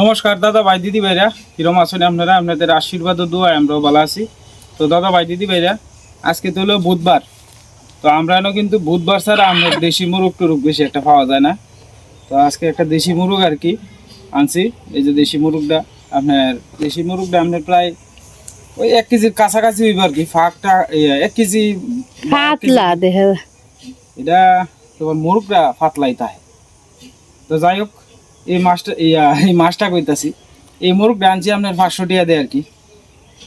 নমস্কার দাদা ভাই দিদি ভাইরা। কিরম আছেন আপনারা? আপনাদের আশীর্বাদ ও দোয়া আমরাও ভালো আছি। তো দাদা ভাই দিদি ভাইরা আজকে তো হলো বুধবার। তো আমরা কিন্তু বুধবার ছাড়া আমরা দেশি মুরগ টুরুগ বেশি একটা পাওয়া যায় না। তো আজকে একটা দেশি মুরগ আর কি আনছি। এই যে দেশি মুরগটা আপনার দেশি মুরগটা আপনার প্রায় ওই এক কেজির কাছাকাছি হইব আর কি। ফাঁকটা এক কেজি পাতলা দেহে। এটা তোমার মুরগটা ফাতলাই তাই তো যাই হোক এই মাছটা এই মাছটা কইতাছি। এই মুরগটা আনছি আপনার পাঁচশো টাকা দেয় আর কি।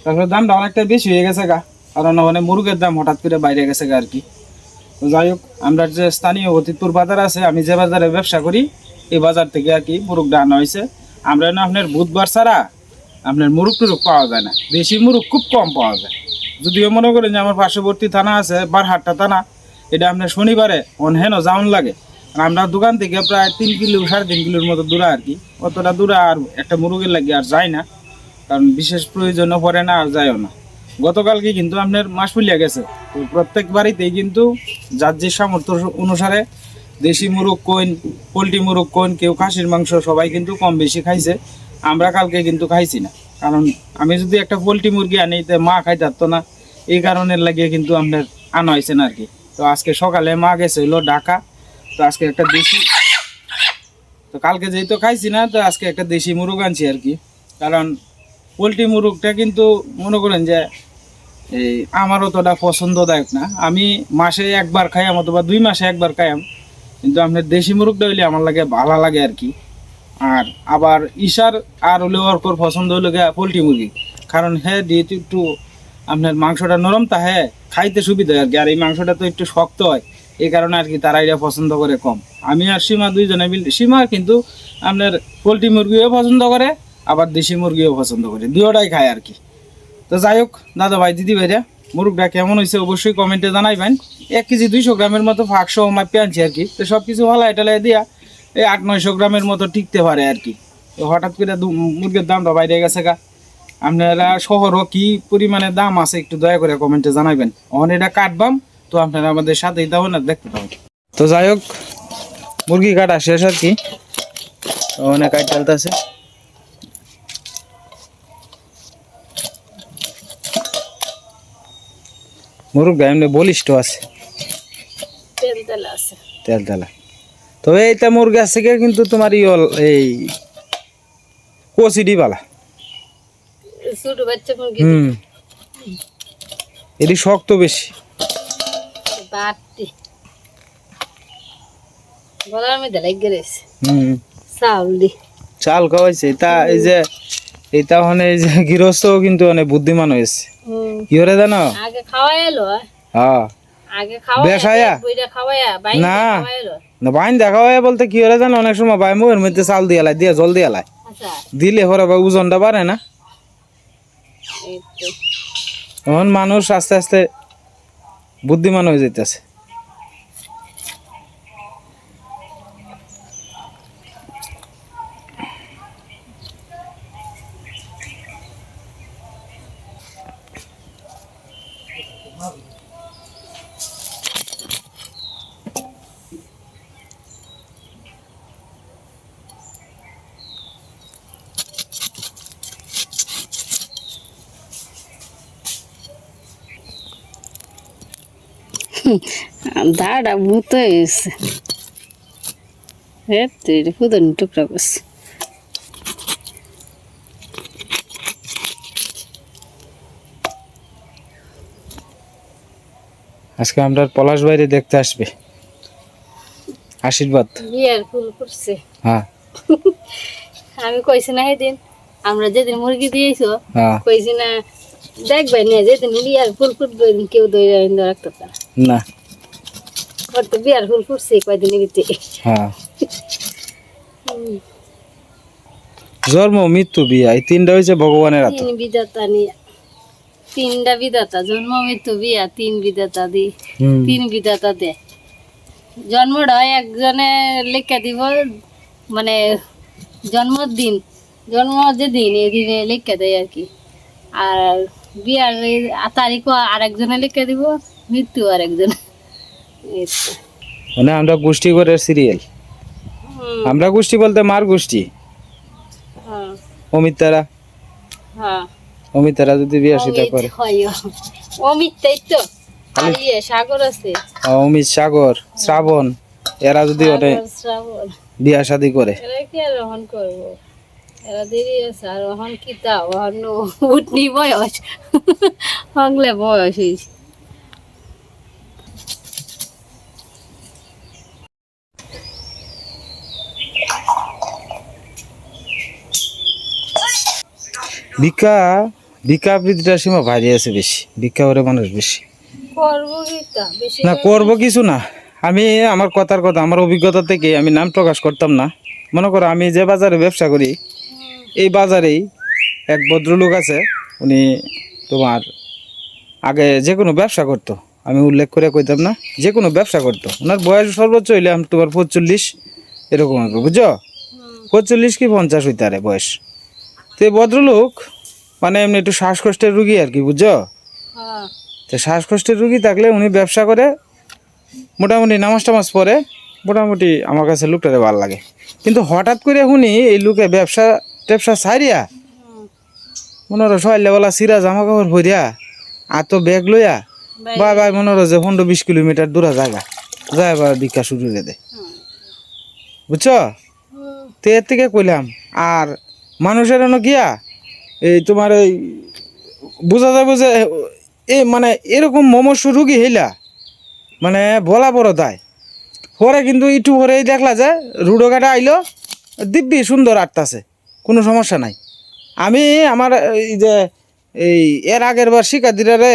তারপরে দামটা অনেকটা বেশি হয়ে গেছে গা। কারণ মানে মুরগের দাম হঠাৎ করে বাইরে গেছে গা আর কি। তো যাই হোক, আমরা যে স্থানীয় অতীতপুর বাজার আছে, আমি যে বাজারে ব্যবসা করি, এই বাজার থেকে আর কি মুরগটা আনা হয়েছে। আমরা না আপনার বুধবার ছাড়া আপনার মুরগ টুরুগ পাওয়া যায় না। দেশি মুরগ খুব কম পাওয়া যায়। যদিও মনে করেন যে আমার পার্শ্ববর্তী থানা আছে, বারহাট্টা থানা, এটা আপনার শনিবারে অনহেন জাউন লাগে। আমরা দোকান থেকে প্রায় তিন কিলো, সাড়ে তিন কিলোর মতো দূরে আর কি। অতটা দূরে আর একটা মুরগের লাগে আর যায় না। কারণ বিশেষ প্রয়োজনও পড়ে না আর যায়ও না। গতকালকে কিন্তু আপনার মাস ফুলিয়া গেছে। তো প্রত্যেক বাড়িতেই কিন্তু যার যে সামর্থ্য অনুসারে দেশি মুরগ, কইন, পোলট্রি মুরগ, কইন, কেউ খাসির মাংস সবাই কিন্তু কম বেশি খাইছে। আমরা কালকে কিন্তু খাইছি না। কারণ আমি যদি একটা পোলট্রি মুরগি আনি, তে মা খাই থাকতো না। এই কারণের লাগিয়ে কিন্তু আপনার আনা হয়েছে না আর কি। তো আজকে সকালে মা গেছে হইল ঢাকা। তো আজকে একটা দেশি তো কালকে যেহেতু খাইছি না, তো আজকে একটা দেশি মুরগ আনছি আর কি। কারণ পোলট্রি মুরগটা কিন্তু মনে করেন যে এই আমার অতটা পছন্দদায়ক না। আমি মাসে একবার খাইয়াম অথবা দুই মাসে একবার খাইয়াম। কিন্তু আপনার দেশি মুরগটা হইলে আমার লাগে ভালো লাগে আর কি। আর আবার ঈশার আর হলে ওর পছন্দ হলো গিয়া পোলট্রি মুরগি। কারণ হ্যাঁ যেহেতু একটু আপনার মাংসটা নরম, তা হ্যাঁ খাইতে সুবিধা হয় আর কি। আর এই মাংসটা তো একটু শক্ত হয়। এই কারণে আর কি তারা এটা পছন্দ করে কম। আমি আর সীমা দুইজনে মিল সীমা কিন্তু আপনার পোলট্রি মুরগিও পছন্দ করে, আবার দেশি মুরগিও পছন্দ করে। দুয়োটাই খায় আর কি। তো যাই হোক, দাদা ভাই, দিদি ভাইরা, মুরগটা কেমন হয়েছে অবশ্যই কমেন্টে জানাইবেন। এক কেজি দুইশো গ্রামের মতো ফাঁক ফাঁকশো মাপে আনছি আর কি। তো সব কিছু ভালো এটা দিয়া এই আট, নয়শো গ্রামের মতো টিকতে পারে আর কি। তো হঠাৎ করে মুরগির দামটা বাইরে গেছে গা। আপনারা শহরও কি পরিমাণে দাম আছে, একটু দয়া করে কমেন্টে জানাবেন অন এটা কাটবাম তো আপনারা আমাদের সাথেই তখন আর দেখতে পাবেন। তো যাই হোক মুরগি কাটা শেষ আর কি। অনেক কাট চলতেছে মুরগ এমনি বলিষ্ঠ আছে। তেল তেল আছে। তেল তেলা। তবে এইটা মুরগি আছে কি কিন্তু তোমার ইয়ল এই কচিডি বালা ছোট বাচ্চা মুরগি। হুম। এটি শক্ত বেশি। গলার মধ্যে লেগে রয়েছে। হুম। চাউল দি। চাল খাওয়াইছে। তা এই যে এটা মানে এই যে গৃহস্থ কিন্তু অনেক বুদ্ধিমান হয়েছে। কি করে জানো? আগে খাওয়াই এলো হ্যাঁ। আগে খাওয়া বইটা খাওয়াইয়া বাইরে না। না বাইন দেখা হয় বলতে কি করে জানো? অনেক সময় বাই মুখের মধ্যে চাল দিয়ে লাই দিয়ে জল দিয়ে লাই। আচ্ছা। দিলে হরে বা ওজনটা বাড়ে না। এখন মানুষ আস্তে আস্তে বুদ্ধিমান হয়ে যেতেছে দাঁড়া ভূত হয়ে গেছে। হে তুই ফুদন টুকরা করছে। আজকে আমরা পলাশ বাইরে দেখতে আসবে। আশীর্বাদ। বিয়ার ফুল করছে হ্যাঁ। আমি কইছি না সেদিন আমরা যেদিন মুরগি দিয়েছ হ্যাঁ। কইছি না দেখবে না যেদিন বিয়ার ফুল ফুটবে কেউ দই রাখতে পারে না। ওর তো বিয়ার ফুল ফুটছে কয়দিনের ভিতরে হ্যাঁ। জন্ম মৃত্যু বিয়া এই তিনটা হয়েছে ভগবানের হাতে। তিন বিধাতা নিয়ে। তিনটা বিধাতা জন্ম মৃত্যু বিয়া তিন বিধাতা দি। তিন বিধাতা দে। জন্মটা হয় একজনে লেখা দিব মানে জন্মদিন জন্ম যে দিন এই দিনে লেখা দেয় আর কি। আর বিয়ার তারিখও আরেকজনে লেখা দিব। মৃত্যু আরেকজন এই তো। মানে আমরা গোষ্ঠী করে সিরিয়াল আমরা গোষ্ঠী বলতে মার গোষ্ঠী। হ্যাঁ। অমিত তারা হ্যাঁ। অমিত তারা যদি বিয়া করে অমিত তাই তো? সাগর আছে। অমিত সাগর শ্রাবণ। এরা যদি ওটা বিয়া শাদি করে। এরা কি আর রহন করব? এরা দেরি আছে। আর রহন কি তা? রহন উঠনি বয়স। হংলে বয়স হয়েছে। ভিক্ষা ভিক্ষা আবৃত্তিটার সীমা বাইরে আছে বেশি ভিক্ষা করে মানুষ বেশি। না করব কিছু না। আমি আমার কথার কথা আমার অভিজ্ঞতা থেকে আমি নাম প্রকাশ করতাম না। মনে করো আমি যে বাজারে ব্যবসা করি এই বাজারেই এক ভদ্রলোক আছে উনি তোমার আগে যে কোনো ব্যবসা করতো। আমি উল্লেখ করে কইতাম না যে কোনো ব্যবসা করতো। ওনার বয়স সর্বোচ্চ হইলে আমি তোমার পঁচল্লিশ এরকম বুঝছ? পঁচল্লিশ কি পঞ্চাশ হইতারে বয়স? তো এই ভদ্রলোক মানে এমনি একটু শ্বাসকষ্টের রুগী আর কি বুঝছ? হ্যাঁ। তো শ্বাসকষ্টের রুগী থাকলে উনি ব্যবসা করে মোটামুটি নামাজ টামাজ পরে মোটামুটি আমার কাছে লোকটারে ভালো লাগে। কিন্তু হঠাৎ করে শুনি এই লোকে ব্যবসা ট্যাবসা সারিয়া মনে হলো সকালবেলা সিরা জামা কাপড় ভরিয়া আর তো ব্যাগ লইয়া বাই বাই মনে হলো যে পনেরো বিশ কিলোমিটার দূরা জায়গা যায় বা ভিক্ষা শুরু করে দেয় বুঝছ? তো এর থেকে কইলাম আর মানুষের এনে গিয়া এই তোমার এই বোঝা যাবে যে এ মানে এরকম মমস্য রুগী হইলা মানে বলা বড় তাই পরে কিন্তু একটু পরেই দেখলা যে রুডো গাটা আইলো দিব্যি সুন্দর আটতাছে কোনো সমস্যা নাই। আমি আমার এই যে এই এর আগের বার শিক্ষার্থীরারে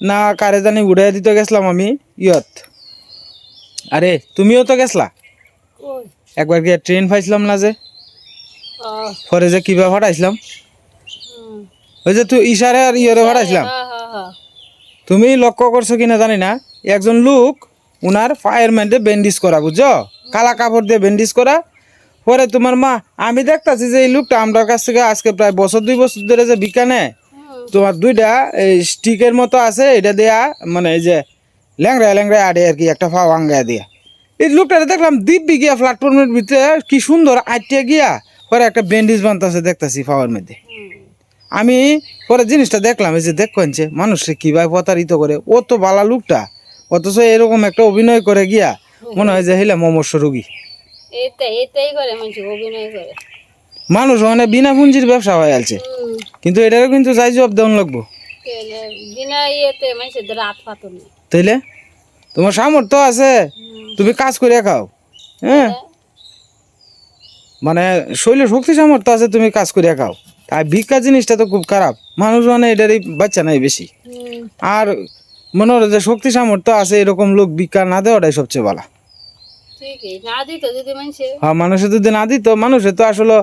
না কারে জানি উড়াই দিতে গেছিলাম আমি ইয়ত। আরে তুমিও তো গেছলা? একবার গিয়ে ট্রেন পাইছিলাম না যে। পরে যে কিবা ভাড়াইছিলাম। ওই যে তুই ইশারে আর ইয়েরে ভাড়াইছিলাম। হ্যাঁ হ্যাঁ হ্যাঁ তুমি লক্ষ্য করছ কিনা জানি না। একজন লোক উনার ফায়ার ম্যান্ডে ব্যান্ডেজ করা বুঝছ? কালা কাপড় দিয়ে ব্যান্ডেজ করা। পরে তোমার মা আমি দেখতাছি যে এই লোকটা আমার কাছ থেকে আজকে প্রায় বছর দুই বছর ধরে যে বিকা নেয় তোমার দুইটা এই স্টিকের মতো আছে এটা দেয়া মানে এই যে ল্যাংড়া ল্যাংড়া আড়ে আর কি একটা ফাও আঙ্গায় দিয়া। এই লোকটা দেখলাম দিব্যি গিয়া প্ল্যাটফর্মের ভিতরে কি সুন্দর আটটিয়া গিয়া পরে একটা ব্যান্ডেজ বানতেছে দেখতাছি পাওয়ার মধ্যে। আমি পরে জিনিসটা দেখলাম এই যে দেখছে মানুষে কীভাবে প্রতারিত করে ও তো বালা লোকটা অথচ এরকম একটা অভিনয় করে গিয়া মনে হয় যে হিলা মমস্য রুগী। মানুষ মানে বিনা পুঞ্জির ব্যবসা হয়ে আছে কিন্তু এটারও কিন্তু যাই জবাব দেওয়ান লাগবো। তাইলে? তোমার সামর্থ্য আছে? তুমি কাজ করে খাও। হ্যাঁ? মানে শরীরে শক্তি সামর্থ্য আছে তুমি কাজ করে খাও। আর ভিক্ষা জিনিসটা তো খুব খারাপ। মানুষ মানে এটারই বাচ্চা নাই বেশি। আর মনে হলো যে শক্তি সামর্থ্য আছে এরকম লোক ভিক্ষা না দেওয়াটাই সবচেয়ে ভালো। মানুষে। হ্যাঁ মানুষের যদি না দিত মানুষের তো আসলে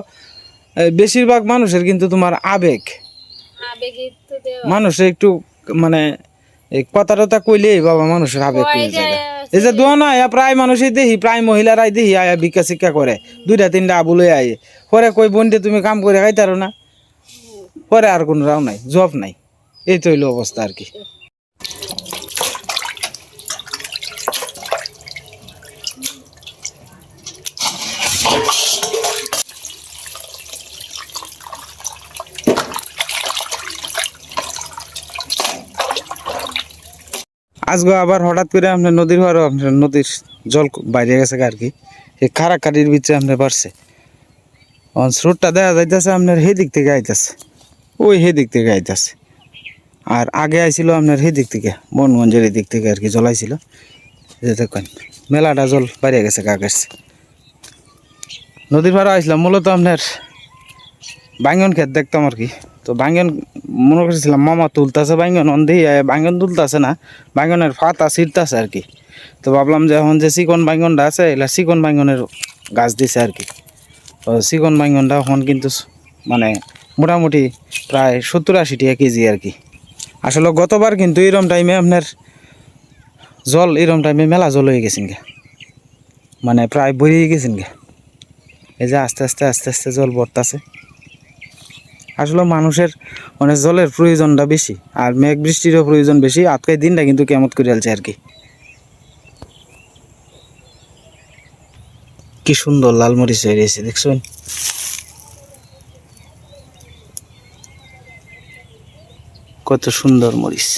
বেশিরভাগ মানুষের কিন্তু তোমার আবেগ। মানুষের একটু মানে এই কথা টথা কইলেই বাবা যায়। যে এই যে দোয়া না প্রায় মানুষই দেখি প্রায় মহিলারাই দেখি আয়া ভিক্ষা শিক্ষা করে। দুইটা তিনটা আবুলে আয়ে। পরে কই বোনটে তুমি কাম করে খাইতারো না? পরে আর কোনো রাও নাই জব নাই। এই তো হইল অবস্থা আর কি। আজকে আবার হঠাৎ করে আপনার নদীর হওয়ারও আপনার নদীর জল বাইরে গেছে আর কি। এই খারাকাটির ভিতরে আপনার বাড়ছে। স্রোতটা দেখা যাইতেছে আপনার সেই দিক থেকে আইতেছে। ওই সেই দিক থেকে আইতেছে। আর আগে আইছিল আপনার সেই দিক থেকে, বনগঞ্জের এই দিক থেকে আর কি জলাইছিল। যে দেখেন, মেলাটা জল বাইরে গেছে গা নদীর পাড়া আইছিলাম, মূলত আপনার বাঙ্গন ক্ষেত দেখতাম আর কি। তো বাঙ্গন মনে করছিলাম মামা তুলতেছে বাঙ্গন, অন্ধে বাঙ্গন তুলতেছে না, বাঙ্গনের ফাতা ছিঁড়তেছে আর কি। তো ভাবলাম যে এখন যে চিকন বাঙ্গনটা আছে এগুলা চিকন বাঙ্গনের গাছ দিছে আর কি। তো চিকন বাঙ্গনটা এখন কিন্তু মানে মোটামুটি প্রায় সত্তর আশি টাকা কেজি আর কি। আসলে গতবার কিন্তু এরম টাইমে আপনার জল এরম টাইমে মেলা জল হয়ে গেছেন মানে প্রায় বইয়ে গেছেন গে। এই যে আস্তে আস্তে আস্তে আস্তে জল বর্তাছে। আসলে মানুষের মানে জলের প্রয়োজনটা বেশি আর মেঘ বৃষ্টিরও প্রয়োজন বেশি, আজকের দিনটা কিন্তু কেমন করে আলছে আর কি। কি সুন্দর লাল মরিচ হয়ে গেছে দেখছেন? কত সুন্দর মরিচ।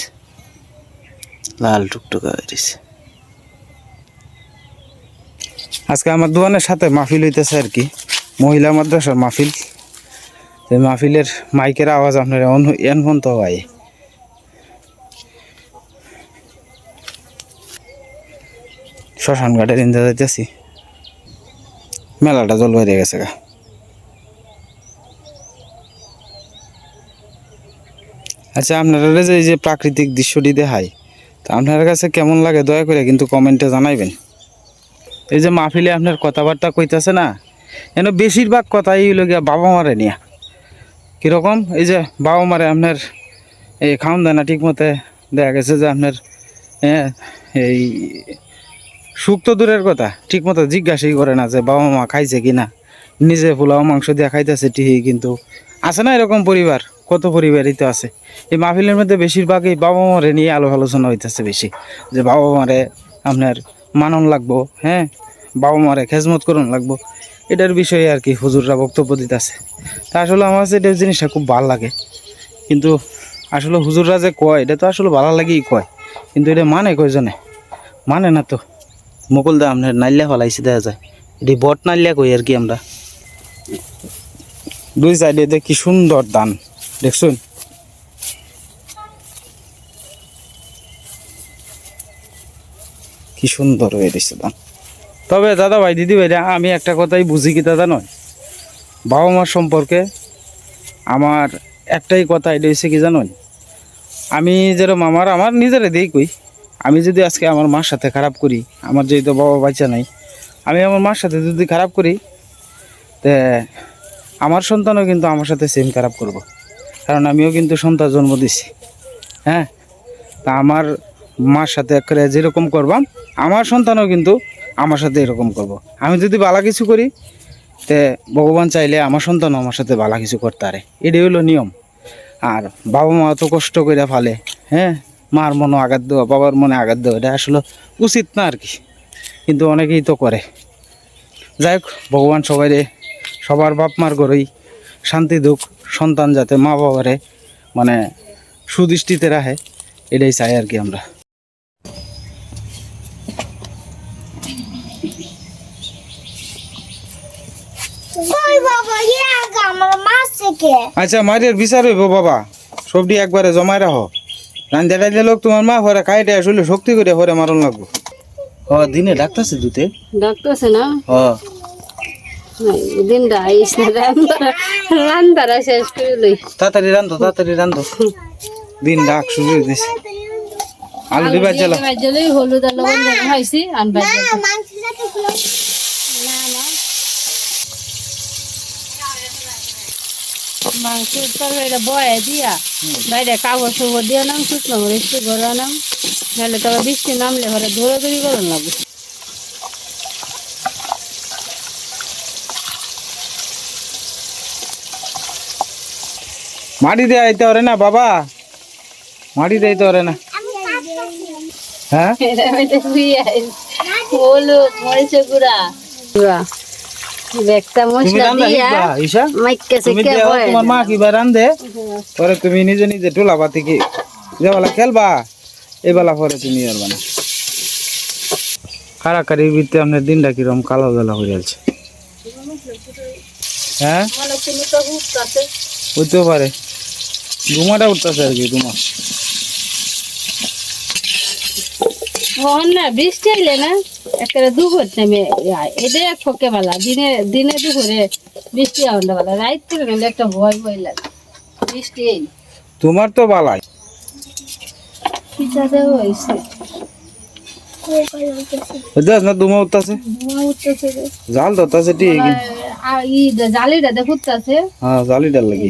লাল টুকটুকা হয়ে গেছে আজকে আমার দোকানের সাথে মাহফিল হইতেছে আর কি। মহিলা মাদ্রাসার মাহফিল। মাহফিলের মাইকের আওয়াজ আপনার এন পর্যন্ত হয়। শ্মশান ঘাটের ইন্দা যাইতেছি। মেলাটা জল বাইরে গেছে গা। আচ্ছা আপনারা যে এই যে প্রাকৃতিক দৃশ্যটি দেখায় তা আপনার কাছে কেমন লাগে? দয়া করে কিন্তু কমেন্টে জানাইবেন। এই যে মাহফিলে আপনার কথাবার্তা কইতাছে না, এন বেশিরভাগ কথাই হইল গিয়া বাবা মারে নিয়া। কীরকম? এই যে বাবা মারে আপনার এই খাওয়ান দেয় না ঠিক মতে দেখা গেছে যে আপনার হ্যাঁ এই সুখ তো দূরের কথা ঠিক মতো জিজ্ঞাসাই করে না যে বাবা মা খাইছে কি না নিজে পোলাও মাংস দিয়ে খাইতেছে ঠিকই, কিন্তু আছে না এরকম পরিবার? কত পরিবারই তো আছে। এই মাহফিলের মধ্যে বেশিরভাগই বাবা মারে নিয়ে আলো আলোচনা হইতেছে বেশি, যে বাবা মারে আপনার মানন লাগবো হ্যাঁ? বাবা মারে খেজমত করুন লাগবো। এটার বিষয়ে আর কি হুজুররা বক্তব্য দিতেছে। তা আসলে আমার কাছে এটা জিনিসটা খুব ভালো লাগে। কিন্তু আসলে হুজুররা যে কয়, এটা তো আসলে ভালো লাগেই কয়। কিন্তু এটা মানে কয়জনে? মানে না তো। মুকুল দা আপনার ফলাইছি দেখা যায়। এটি বট নাইল্লা কই আর কি আমরা। দুই সাইডে দেখ কি সুন্দর দান, দেখছুন। কি সুন্দর হয়ে দিচ্ছে দান। তবে দাদা ভাই, দিদি ভাইরা, আমি একটা কথাই বুঝি কি দাদা নয়? বাবা মার সম্পর্কে আমার একটাই কথা, এটা হচ্ছে কি জানোই? আমি যেরকম আমার আমার নিজেরে দিই কই। আমি যদি আজকে আমার মার সাথে খারাপ করি, আমার যেহেতু বাবা বাচ্চা নাই, আমি আমার মার সাথে যদি খারাপ করি, তে আমার সন্তানও কিন্তু আমার সাথে সেম খারাপ করব। কারণ আমিও কিন্তু সন্তান জন্ম দিছি। হ্যাঁ? তা আমার মার সাথে করে যেরকম করবাম, আমার সন্তানও কিন্তু আমার সাথে এরকম করব। আমি যদি বালা কিছু করি, তে ভগবান চাইলে আমার সন্তান আমার সাথে বালা কিছু করতে পারে। এটাই হলো নিয়ম। আর বাবা মা তো কষ্ট করে ফালে হ্যাঁ? মার মনে আঘাত দেওয়া, বাবার মনে আঘাত দেওয়া, এটা আসলে উচিত না আর কি। কিন্তু অনেকেই তো করে। যাই হোক, ভগবান সবাইরে, সবার বাপ মার ঘরেই শান্তি দুঃখ, সন্তান যাতে মা বাবারে মানে সুদৃষ্টিতে রাখে, এটাই চাই আর কি আমরা। আচ্ছা মারের বিচার হইব বাবা। সবটি একবারে জমাই রাখো। রান্ধে টাইলে লোক তোমার মা ঘরে খাইতে আসলে শক্তি করে ঘরে মারণ লাগবো। হ দিনে ডাকতেছে দুতে? ডাক্তার আছে না হ দিনটা আইস না রান্দারা রান্দারা শেষ করে লই তাড়াতাড়ি রান্ধো তাড়াতাড়ি রান্ধো দিন ডাক শুরু হয়ে দিছে আলু দিবার জ্বালা। বাজলেই হলুদ আর লবণ দেওয়া হয়েছি আনবার মাংস সাথে না না। মাংসের তরকারিটা বয়ে দিয়া বাইরে কাগজ সবর দিয়ে নাম শুকনো করে একটু ঘরে নাম নাহলে তবে বৃষ্টি নামলে ঘরে দৌড়াদৌড়ি করেন লাগবে মাটি দিয়ে আইতে পারে না বাবা। মাটি দিয়ে আইতে পারে না। হ্যাঁ? হলুদ মরিচের গুঁড়া। তোমার মা কিবা রান্ধে পরে তুমি নিজে নিজে টোলা বাতি কি যেবেলা খেলবা এই পরে তুমি আর বানা কারাকারি বিতে আপনার দিনটা কিরম কালো বেলা হয়ে যাচ্ছে হ্যাঁ মনে হইতেও পারে ধুমাটা উঠতেছে আর কি ধুমা মোহন না বৃষ্টি আইলে না একটা দুপুর টাইমে এটা এক ফকে বেলা। দিনে দিনে দুপুরে বৃষ্টি আউন্ডা বেলা রাইত গেলে একটা ভয় ভয় লাগে। বৃষ্টি তোমার তো বালাই। পিঠাতে হয়েছে। বুঝতে না ধুমা উঠতেছে। ধোঁয়া জাল ধরতেছে ঠিক জালিটা হ্যাঁ লাগি।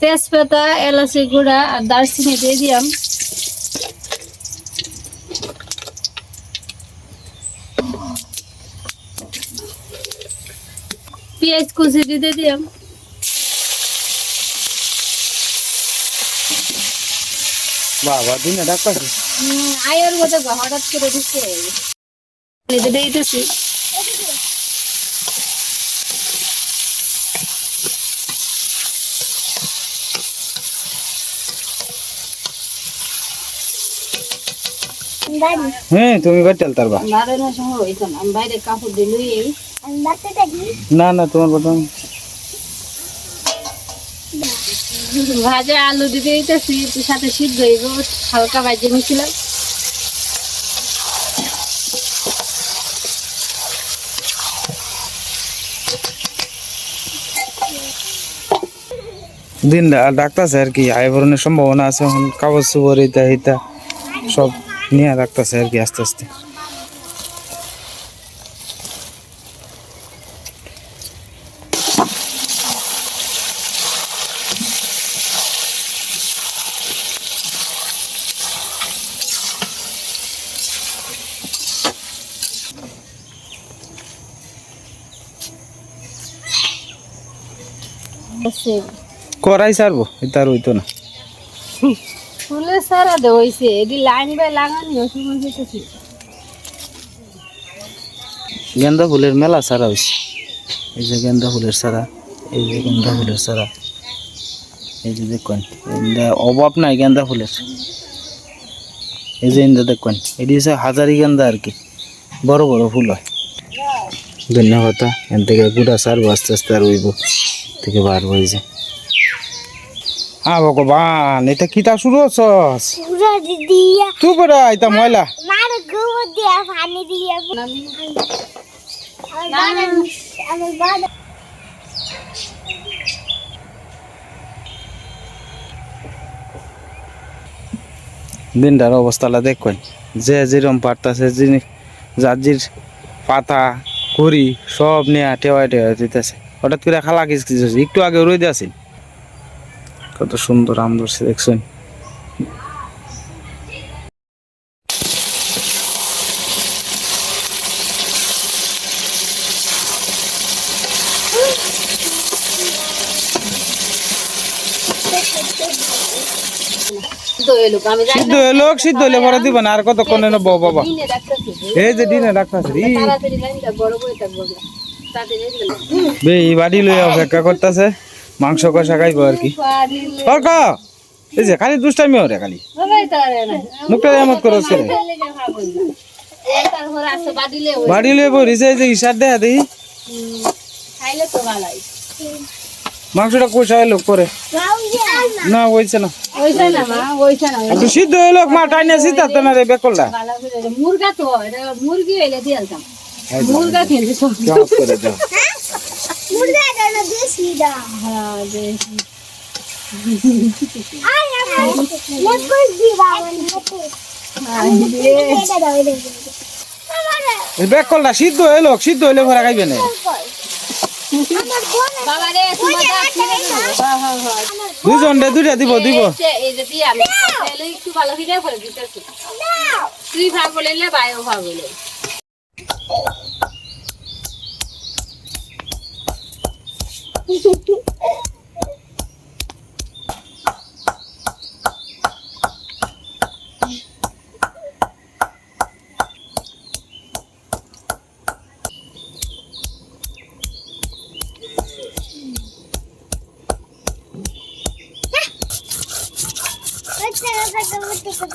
তেজপাতা এলাচি গুঁড়া আর দারচিনি দিয়ে দিলাম পেঁয়াজ কুচি দিতে দিলাম। বাবা দিনে ডাকতেছে হুম, আয়ের মধ্যে হঠাৎ করে দিচ্ছে দিতেছি। হ্যাঁ তুমি বাইরে বাড়তে থাকি। না না তোমার কথা ভাজা আলু দিতে দিতেছি সাথে সিদ্ধ হইব হালকা ভাজে নিয়েছিলাম দিন ডাকতেছে আর কি আয় সম্ভাবনা আছে এখন কাগজ সুবর ইতা ইতা সব নিয়ে রাখতেছে আর কি আস্তে আস্তে। করাই সারবো এটা আর হইতো না। সারা দে হইছে এটি লাইন বাই লাগানি অসুবিধা হইতেছে। গেন্দা ফুলের মেলা সারা হয়েছে এই যে গেন্দা ফুলের সারা, এই যে গেন্দা ফুলের সারা। এই যে দেখুন অভাব নাই গেন্দা ফুলের। এই যে ইন্দা দেখুন, এটি হচ্ছে হাজারি গেন্দা আর কি। বড় বড় ফুল হয়। ধন্যবাদ এন থেকে গুড়া সারবো, আস্তে আস্তে আর উইব। থেকে বার হয়ে যায়। হ্যাঁ ভগবান এটা কিতা শুরু হচ্ছস? পুরো দিয়া। তুই বেড়া এটা ময়লা। মার গোবর দিয়া পানি দিয়া। আমার বাবা দিনটার অবস্থাটা দেখুন যে যেরম পারতাছে যিনি যার জির পাতা করি সব নিয়ে টেওয়াই টেওয়াই দিতেছে। হঠাৎ করে খালা কিস কিস একটু আগে রই দিয়েছিল কত সুন্দর আম ধরছে দেখছেন? সিদ্ধ হলো সিদ্ধ হলে পরে দিব না আর কতক্ষণ নেব বাবা? এই যে বড় করে থাকব না। তাড়াতাড়ি লাইনটা বে এই বাড়ি লই অপেক্ষা করতেছে। মাংস কষা খাইবো আর কি। অর্ক এই যে খালি দুষ্টামি ওরে খালি। মুখটা এমত করে বাড়ি লই বরিছে যে ইশার দেয়া দিই মাংসটা কষা লোক করে না হইছে না। একটু সিদ্ধ হইল মা টাইনে সিদ্ধ তো না রে বেকলটা। মুরগা তো মুরগি হইলে দিয়ে মুরগা খেলতে সব করে দাও। দা হ্যাঁ এই বেকলটা সিদ্ধ হইল সিদ্ধ হইলে ভরা খাইবে না। দুজন রে দুইটা দিব দিব। এই যে- এই যে দিয়ে আমি তাহলে একটু ভালো করে করে দিতেছি। দাও তুই ভাগ বলে বাইও ভাগ বলে। আচ্ছা আচ্ছা মতে কত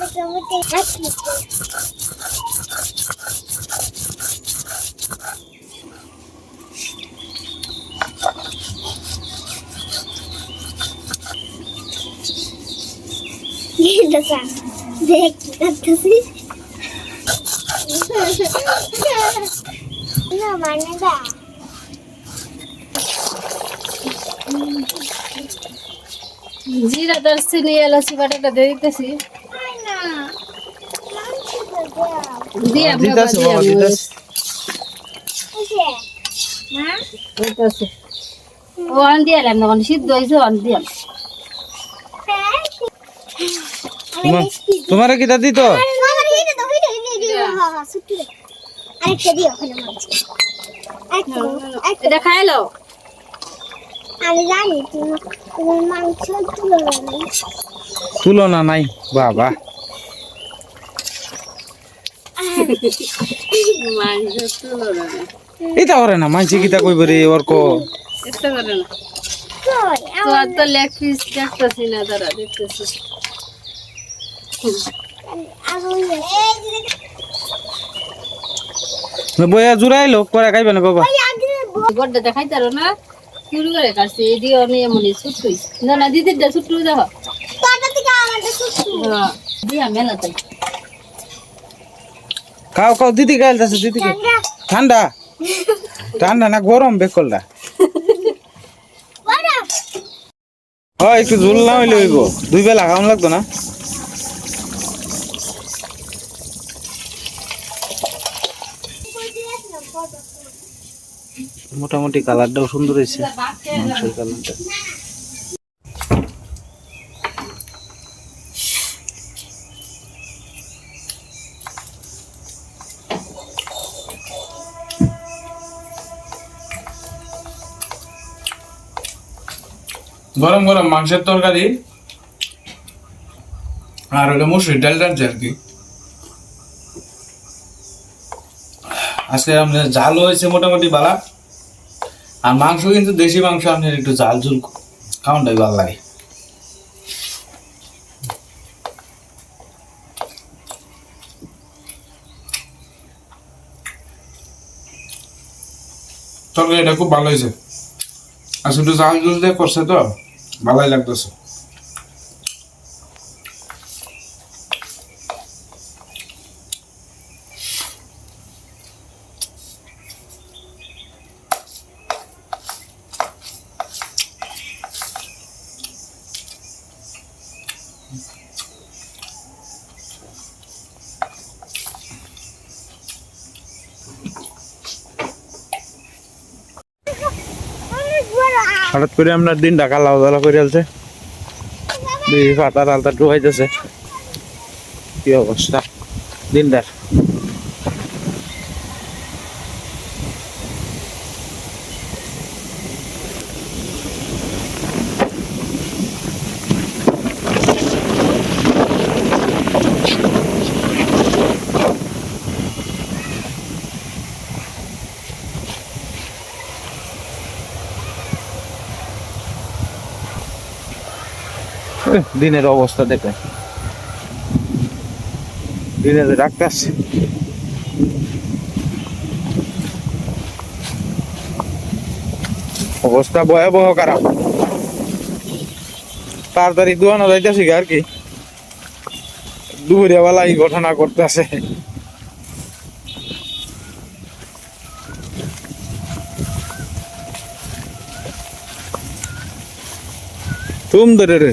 মতে আচ্ছা এটা করতেছি না মানে দা জিরা দর্শি নিয়ে এলাচি বাটাটা দিয়ে দিতেছি। না। দিয়ে। বাবা দিয়ে বাবা আমি দিতাছে ওকে মা? ওইটাছে ও আন দিয়ে এলাম যখন সিদ্ধ হয়েছে আন দিয়ে এলাম। তোমার আরেকটা দাও, আরেকটা এটা খাইলো দাও। আমি জানি তুমি মাংস তুলো না তুলনা নাই বাবা। এটা করে না মানছি কিটা কইব রে অর্ক এটা করে না। তো আর তো লেগ পিস দেখতেছি না তারা দেখতেছি। আগুন এই যে বইয়া জুড়াই লোক করে খাইবে না বাবা। গড্ডা দেখাই তারো না। চুরি করে কাটছে এদি অনেক এমনি ছুটুই না না দিদিরটা ছুটু দেখো দিয়া মেলা তাই খাও খাও দিদি গাইলতেছে দিদি গাইল। ঠান্ডা। ঠান্ডা? না গরম বেকলটা? বড়। হয় একটু ঝুল না হইলে হইব। দুই বেলা খাওয়ান লাগতো না? মোটামুটি কালারটাও সুন্দর হয়েছে। মাংসের কালারটা। গরম গরম মাংসের তরকারি আর ওটা মসুরি ডাল রাখছে আর কি। আজকে আপনার ঝাল হয়েছে মোটামুটি বালা। আর মাংস কিন্তু দেশি মাংস আপনার একটু জাল ঝুল খাওয়ানটাই ভালো লাগে। তরকারিটা খুব ভালো হয়েছে। আর শুধু জাল জুল দিয়ে করছে তো? ভালোই লাগতেছে। হঠাৎ করে আপনার দিন ডাকা লাউ দালা করে আলছে। পাতা আলতা ডুবাইতেছে কি অবস্থা? দিন দিনদার। দিনের অবস্থা দেখে। দিনে যে ডাক্তার অবস্থা ভয়াবহ খারাপ। তাড়াতাড়ি দোয়ানো যাইতেছি আর কি। দুপুরিয়া বেলা এই ঘটনা করতেছে তুম ধরে